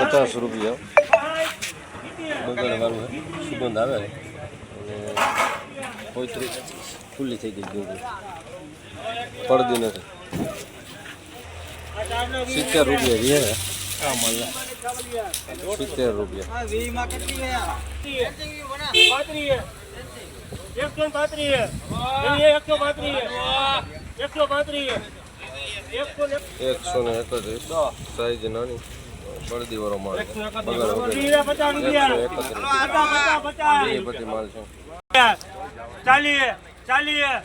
પચાસ રૂપિયા. બગડ વાળું સુગંધ આવે અને પોત્રી ખુલ્લી થઈ ગઈ ડુંગળી પડદી નથી. સિત્તેર રૂપિયા મળે સિત્તેર રૂપિયા. એકસો પાંત્રીસ એકસો પાંત્રીસ એકસો પાંત્રીસ એકસો ને એકત્રીસ. સાઈઝ નાની. બળદી વાળો માલ છે. રૂપિયા. બધી માલ છે. ચાલીસ ચાલીસ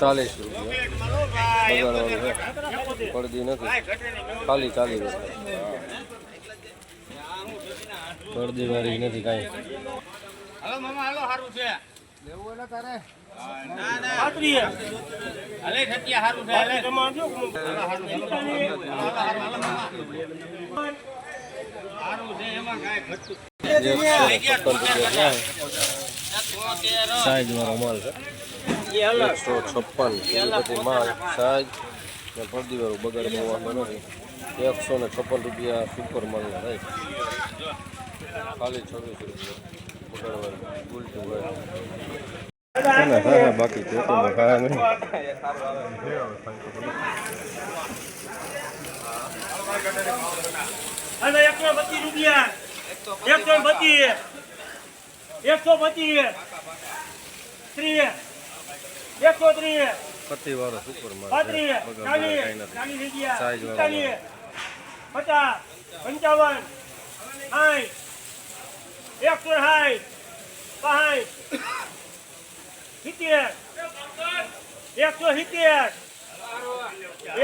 ચાલીસ રૂપિયા. બગાડવાનું છે. પડદી નથી. ખાલી ચાલીસ પાંત્રીસ તમારે જો એકસો છપ્પન બધી માલ સાઈઝ ને પડદી વાળું બગાડ વાંધો નથી છપ્પન રૂપિયા સુપર માલ થાય ખાલી છવ્વીસ રૂપિયા હા હા બાકી ચોખ્ખું ખાયા નહીં અને એકસો પચીસ રૂપિયા એકસો પચીસ એકસો પચીસ ત્રીસ એકસો ત્રીસ પતિ વાળો સુપર માર્કેટ પચાસ પંચાવન હાઈ એકસો હાઈ પાંઠ સિત્તેર. એકસો સિત્તેર.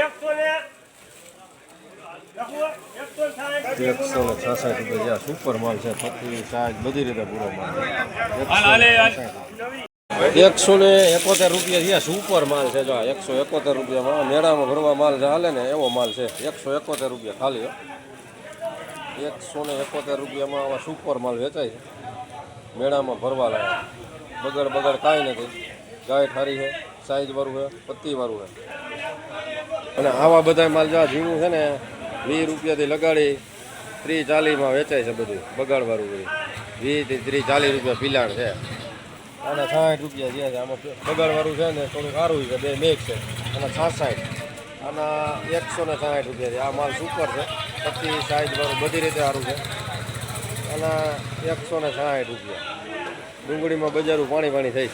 એકસો ને એકસો ને છાસઠ રૂપિયા. જ્યાં સુપર માલ છે. પતિ સાઈઝ બધી રીતે પૂરો માલ એકસો ને એકોતેર રૂપિયા જ્યાં સુપર માલ છે. જો આ એકસો એકોતેર રૂપિયામાં મેળામાં ભરવા માલ જે હાલે ને એવો માલ છે. એકસો એકોતેર રૂપિયા ખાલી હો. એકસો ને એકોતેર રૂપિયામાં આવા સુપર માલ વેચાય છે. મેળામાં ભરવા લાગે બગડ બગડ કાંઈ નથી. ગાય ઠારી છે, સાઈઝ વાળું છે, પત્તી વાળું છે. અને આવા બધા માલ જ્યાં ઝીણું છે ને, વીસ રૂપિયાથી લગાડી ત્રીસ ચાલીસમાં વેચાય છે બધું, બગાડવાળું બધું. વીસથી ત્રીસ ચાલીસ રૂપિયા પિલાણ છે. અને સાઠ રૂપિયા જે છે, આમાં બગાડવાળું છે ને થોડું સારું છે, બે મેઘ છે. અને છાસઠ. અને એકસો ને સાઠ રૂપિયા છે. આ માલ સુપર છે પચીસ સાઈઝ વાળું બધી રીતે સારું છે. અને એકસો ને સાઠ રૂપિયા. ડુંગળીમાં બજારું પાણી પાણી થઈ